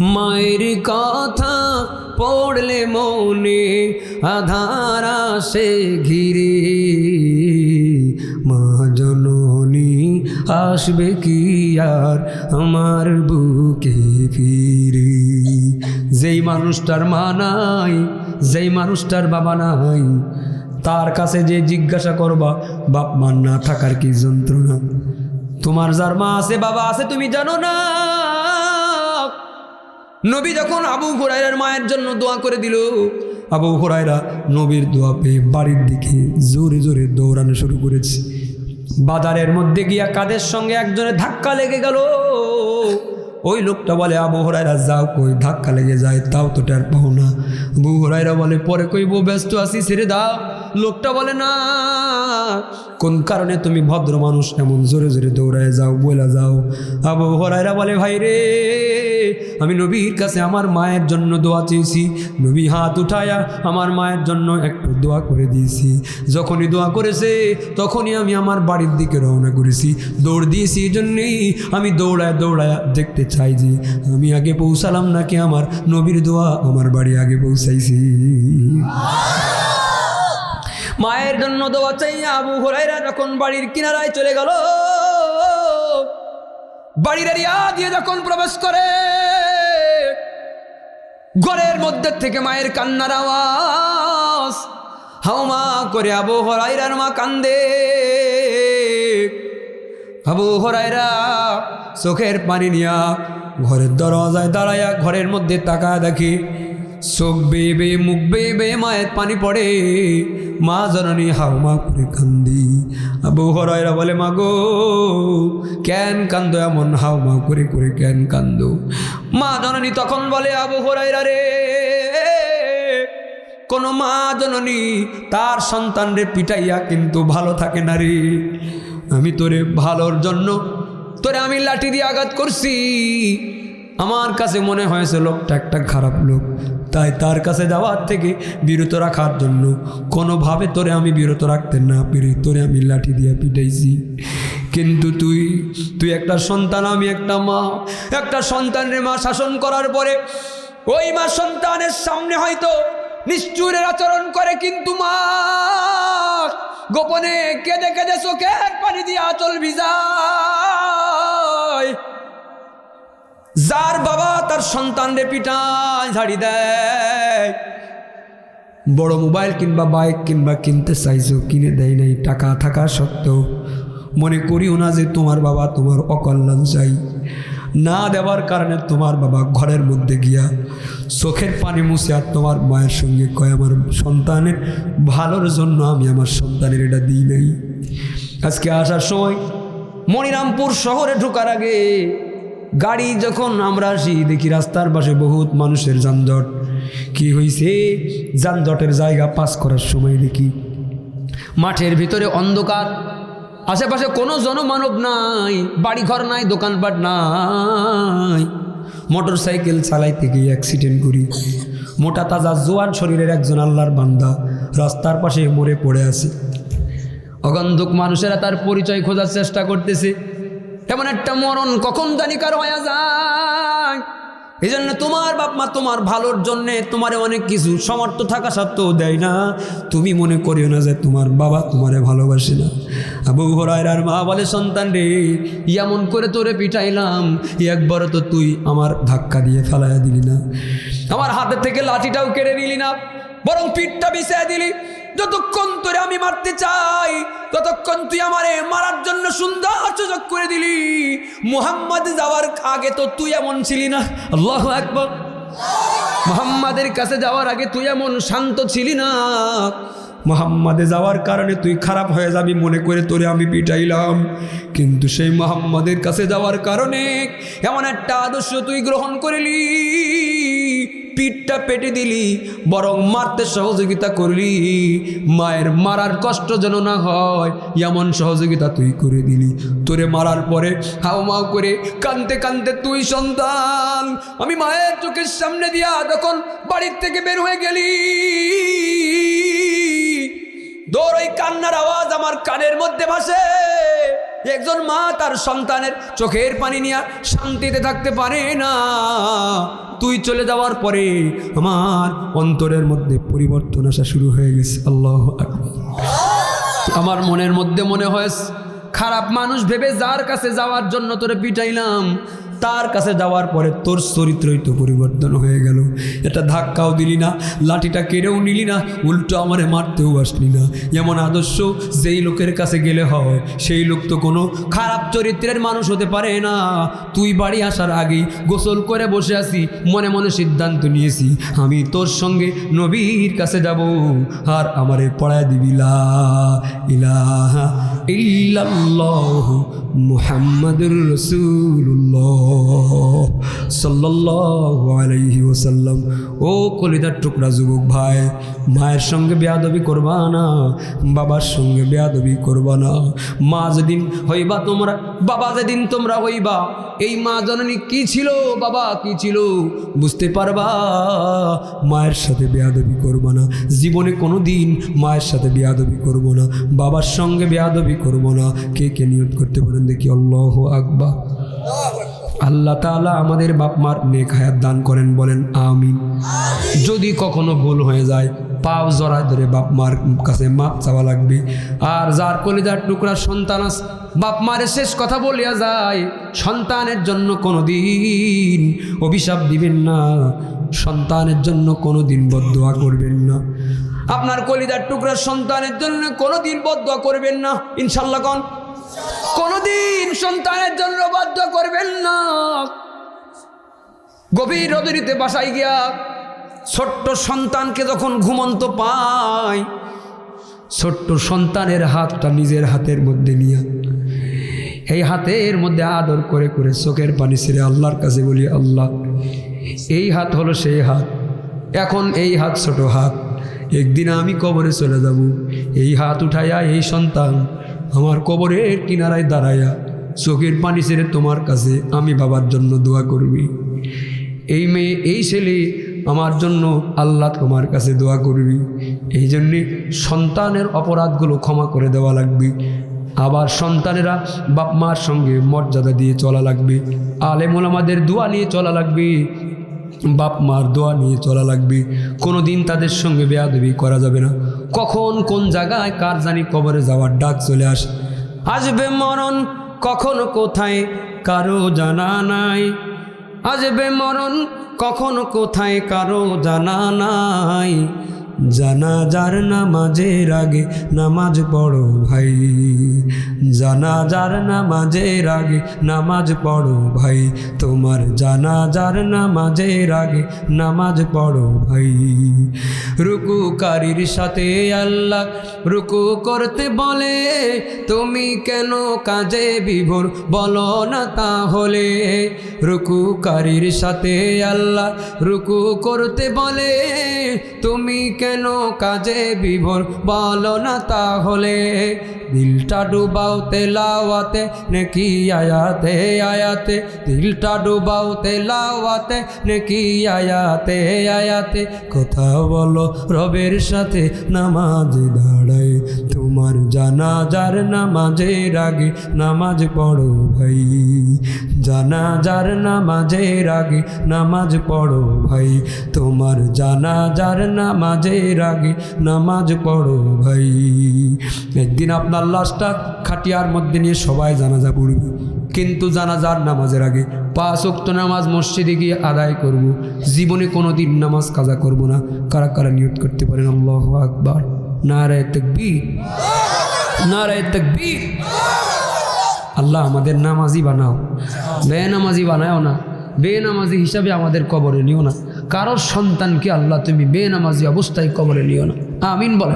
মায়ের কথা পড়লে মনে আধার আসে ঘিরে। মা জননী, আসবে কি আর আমার বুকে ফিরে? যেই মানুষটার মা নাই, যেই মানুষটার বাবা নাই, তার কাছে যে জিজ্ঞাসা করবা, বাপ মা না থাকার কি যন্ত্রণা? তোমার যার মা আছে, বাবা আছে, তুমি জানো না। নবী যখন আবু হুরাইরার মায়ের জন্য দোয়া করে দিল, আবু হুরাইরা নবীর দোয়া পেয়ে বাড়ির দিকে জোরে জোরে দৌড়ানো শুরু করেছে। বাজারের মধ্যে গিয়া কাদের সঙ্গে একজনের ধাক্কা লেগে গেল? ওই লোকটা বলে, আবু হরাইরা যাও কই, ধাক্কা লেগে যায়, তাও তো টের পাও না। আবু হরাইরা বলে, পরে কইব, ব্যস্ত আছি, ছেড়ে দাও। লোকটা বলে, না কোন কারণে তুমি ভদ্র মানুষ এমন জোরে জোরে দৌড়ায় যাও বলে যাও? আবু হরাইরা বলে, ভাই রে, আমি নবীর কাছে আমার মায়ের জন্য দোয়া চেয়েছি। নবী হাত উঠায়া আমার মায়ের জন্য একটু দোয়া করে দিয়েছি। যখনই দোয়া করেছে, তখনই আমি আমার বাড়ির দিকে রওনা করেছি। দৌড় দিয়েছি এই জন্যেই আমি দৌড়ায় দৌড়ায় দেখতে চাই যে আমি আগে পৌঁছালাম নাকি আমার নবীর দোয়া আমার বাড়ি আগে পৌঁছাইছি। মায়ের জন্য দোয়া চাইয়া আবু হরাইরা যখন বাড়ির কিনারায় চলে গেল, বাড়ির এরিয়া দিয়ে যখন প্রবেশ করে, ঘরের মধ্যে থেকে মায়ের কান্নার আওয়াজ হাউমা করে আবু হরাইরার মা কান্দে। আবু হরাইরা চোখের পানি নিয়া ঘরের দরজায় দাঁড়াইয়া ঘরের মধ্যে তাকা দেখি চোখ বেয়ে বেয়ে, মুখ বেয়ে বেয়ে মায়ের পানি পড়ে। মা জননী হাউমা করে কান্দি। আবু হরাইরা বলে মা গো কেন কান্দো এমন? হাউমা করে করে কেন কান্দো? মা জননী তখন বলে, আবু হরাইরা রে, কোনো মা জননী তার সন্তানরে পিটাইয়া কিন্তু ভালো থাকে না রে। আমি তোরে ভালোর জন্য, তোরে আমি লাঠি দিয়ে আঘাত করছি। আমার কাছে মনে হয়েছে, লোকটা একটা খারাপ লোক। তাই তার কাছে যাওয়ার থেকে বিরত রাখার জন্য, কোনোভাবে তোরে আমি বিরত রাখতে না পেরে তোরে আমি লাঠি দিয়ে পিটাইছি। কিন্তু তুই তুই একটা সন্তান, আমি একটা মা। একটা সন্তানের মা শাসন করার পরে, ওই মা সন্তানের সামনে হয়তো নিষ্ঠুরের আচরণ করে, কিন্তু মা গোপনে কেঁদে কেঁদে চোখের পানি দিয়ে আচল ভিজায়। যার বাবা তার সন্তানরে পিটায়, ঝাড়ি দেয়। বড় মোবাইল কিংবা বাইক কিংবা কিনতে চাইছো, কিনে দেয় নাই, টাকা থাকা সত্ত্বেও। মনে করিও না যে তোমার বাবা তোমার অকল্যাণ চাই। না দেওয়ার কারণে তোমার বাবা ঘরের মধ্যে গিয়া চোখের পানি মুছে আর তোমার মায়ের সঙ্গে কয়, আমার সন্তানের ভালোর জন্য আমি আমার সন্তানের এটা দিই নাই। আজকে আসার সময় মনিরামপুর শহরে ঢোকার আগে গাড়ি যখন আমরা আসি, দেখি রাস্তার পাশে বহুত মানুষের যানজট। কি হয়েছে যানজটের জায়গা পাস করার সময় দেখি মাঠের ভিতরে অন্ধকার। আশেপাশে কোনো জনমানব নাই, বাড়িঘর নাই, দোকানপাট নাই। মোটর সাইকেল চালাইতে গিয়ে অ্যাক্সিডেন্ট করি। মোটা তাজা জোয়ান শরীরের একজন আল্লাহর বান্দা রাস্তার পাশে মরে পড়ে আছে। অগন্ধক মানুষেরা তার পরিচয় খোঁজার চেষ্টা করতেছে। এমন একটা মরণ কখন জানি কার হয়ে যায়? এই জন্য তোমার বাপ মা তোমার ভালোর জন্যে তোমার অনেক কিছু সমর্থ থাকা সত্ত্বেও দেয় না। তুমি মনে করিও না যে তোমার বাবা তোমারে ভালোবাসে না। আবু হরাইরার মা বলে, সন্তান রে, এমন করে তোরে পিটাইলাম, একবার তো তুই আমার ধাক্কা দিয়ে ফেলাইয়া দিলি না। আমার হাতে থেকে লাঠিটাও কেড়ে নিলি না, বরং পিঠটা বিছিয়ে দিলি। যতক্ষণ তোরে আমি মারতে চাই, ততক্ষণ তুই আমারে মারার জন্য সুন্দর সুযোগ করে দিলি। মুহাম্মদ যাওয়ার আগে তো তুই এমন ছিলি না। আল্লাহ একবার মোহাম্মদের কাছে যাওয়ার আগে তুই এমন শান্ত ছিলি না। মোহাম্মদে যাওয়ার কারণে তুই খারাপ হয়ে যাবি মনে করে তোরে আমি পিটাইলাম। কিন্তু সেই মোহাম্মদের কাছে যাওয়ার কারণে এমন একটা আদর্শ তুই গ্রহণ করলি। পিঠটা পেটে দিলি, বরং মারতে সহযোগিতা করলি। মায়ের মারার কষ্ট যেন না হয়, এমন সহযোগিতা তুই করে দিলি। তোরে মারার পরে হাও মাও করে কানতে কানতে তুই সন্তান। আমি মায়ের চোখের সামনে দিয়া যখন বাড়ির থেকে বের হয়ে গেলি, দৌড় ওই কান্নার আওয়াজ আমার কানের মধ্যে ভাসে। একজন মা তার সন্তানের চোখের পানি নিয়ে শান্তিতে থাকতে পারে না। তুই চলে যাওয়ার পরে আমার অন্তরের মধ্যে পরিবর্তন আসা শুরু হয়ে গেছে। আল্লাহ আমার মনের মধ্যে মনে হয়, খারাপ মানুষ ভেবে যার কাছে যাওয়ার জন্য তোরে পিটাইলাম তার কাছে যাওয়ার পরে তোর চরিত্রই তো পরিবর্তন হয়ে গেল। এটা ধাক্কাও দিলি না, লাঠিটা কেড়েও নিলি না, উল্টো আমারে মারতেও আসলি না। এমন আদর্শ যেই লোকের কাছে গেলে হয়, সেই লোক তো কোনো খারাপ চরিত্রের মানুষ হতে পারে না। তুই বাড়ি আসার আগেই গোসল করে বসে আছি, মনে মনে সিদ্ধান্ত নিয়েছি, আমি তোর সঙ্গে নবীর কাছে যাব, আর আমারে পড়ায় দিবি লা ইলাহা ইল্লাল্লাহু মুহাম্মাদুর রাসূলুল্লাহ সাল্লাল্লাহু আলাইহি ওয়াসাল্লাম। ও কলিদার টুকরা যুবক ভাই, মায়ের সঙ্গে বেয়াদবি করবা না, বাবার সঙ্গে বেয়াদবি করবা না। মা যেদিন হইবা তোমরা, বাবা যেদিন তোমরা হইবা, এই মা জননী কি ছিল, বাবা কি ছিল, বুঝতে পারবা? মায়ের সাথে বেয়াদবি করব না। জীবনে কোনো দিন মায়ের সাথে বেয়াদবি করব না। বাবার সঙ্গে বেয়াদবি করব না। কে কে নিয়ত করতে পারেন দেখি? আল্লাহ আকবা আল্লাহ তাআলা আমাদের বাপ মার নেক হায়াত দান করেন, বলেন আমিন। যদি কখনো ভুল হয়ে যায়, পাও জড়ায় ধরে বাপ মার কাছে মাপ চাওয়া লাগবে। আর যার কলিজার টুকরা সন্তান আস বাপ মারে শেষ কথা বলিয়া যায়, সন্তানের জন্য কোনো দিন অভিশাপ দিবেন না, সন্তানের জন্য কোনো দিন বদোয়া করবেন না। আপনার কলিদার টুকরা সন্তানের জন্য কোনো দিন বদোয়া করবেন না ইনশাল্লাহ কন। কোনদিন সন্তানের জন্য বাধ্য করবেন না। গভীর রজনীতে বাসায় গিয়া ছোট্ট সন্তানকে যখন ঘুমন্ত পায়, ছোট্ট সন্তানের হাতটা নিজের হাতের মধ্যে নিয়ে, এই হাতের মধ্যে আদর করে করে চোখের পানি ছেড়ে আল্লাহর কাছে বলি, আল্লাহ, এই হাত হলো সেই হাত, এখন এই হাত ছোট হাত। একদিন আমি কবরে চলে যাব। এই হাত উঠাইয়া এই সন্তান আমার কবরের কিনারায় দাঁড়াইয়া চোখের পানি ছেড়ে তোমার কাছে আমি বাবার জন্য দোয়া করবি। এই মেয়ে, এই ছেলে আমার জন্য আল্লাহ তোমার কাছে দোয়া করবি। এই জন্যে সন্তানের অপরাধগুলো ক্ষমা করে দেওয়া লাগবে। আবার সন্তানেরা বাপ মার সঙ্গে মর্যাদা দিয়ে চলা লাগবে। আলেমুল আমাদের দোয়া নিয়ে চলা লাগবে। বাপ মার দোয়া নিয়ে চলা লাগবে। কোনো দিন তাদের সঙ্গে বেয়াদবি করা যাবে না। কখন কোন জায়গায় কার জানি কবরে যাওয়ার ডাক চলে আসে। আসবে মরণ কখন কোথায় কারও জানা নাই। আসবে মরণ কখন কোথায় কারও জানা নাই। জানাজার নামাজের আগে নামাজ পড়ো ভাই। জানাজার নামাজের আগে নামাজ পড়ো ভাই। তোমার জানাজার নামাজের আগে নামাজ পড়ো ভাই। রুকুকারীর সাথে আল্লাহ রুকু করতে বলে, তুমি কেন কাজে বিভোর? বলো না তাহলে। রুকুকারীর সাথে আল্লাহ রুকু করতে বলে, তুমি কেন কাজে বিভোর? বলো না তাহলে। দিলটা ডুবাও তেলাওয়াতে নেকি আয়াতে আয়াতে। দিলটা ডুবাও তেলাওয়াতে নেকি আয়াতে আয়াতে। কথা বলো রবের সাথে নামাজ দাঁড়াই। তোমার জানাজার নামাজের আগে নামাজ পড়ো ভাই। জানাজার নামাজের আগে নামাজ পড়ো ভাই। তোমার জানাজার নামাজের আগে নামাজ পড়ো ভাই। একদিন আপনার লাশটা খাটিয়ার মধ্যে নিয়ে সবাই জানাজা পড়বে। কিন্তু জানাজার নামাজের আগে পাঁচ অক্ত নামাজ মসজিদে গিয়ে আদায় করব। জীবনে কোনো দিন নামাজ কাজা করব না। কারা কারা নিয়ত করতে পারেন? আল্লাহ আকবার। নারায় তকবীর। নারায় তকবীর। আল্লাহ আমাদের নামাজি বানাও। বেনামাজি বানাও না। বেনামাজি হিসাবে আমাদের কবরে নিও না। কারোর সন্তানকে আল্লাহ তুমি বেনামাজি অবস্থায় কবরে নিও না। আমিন বলে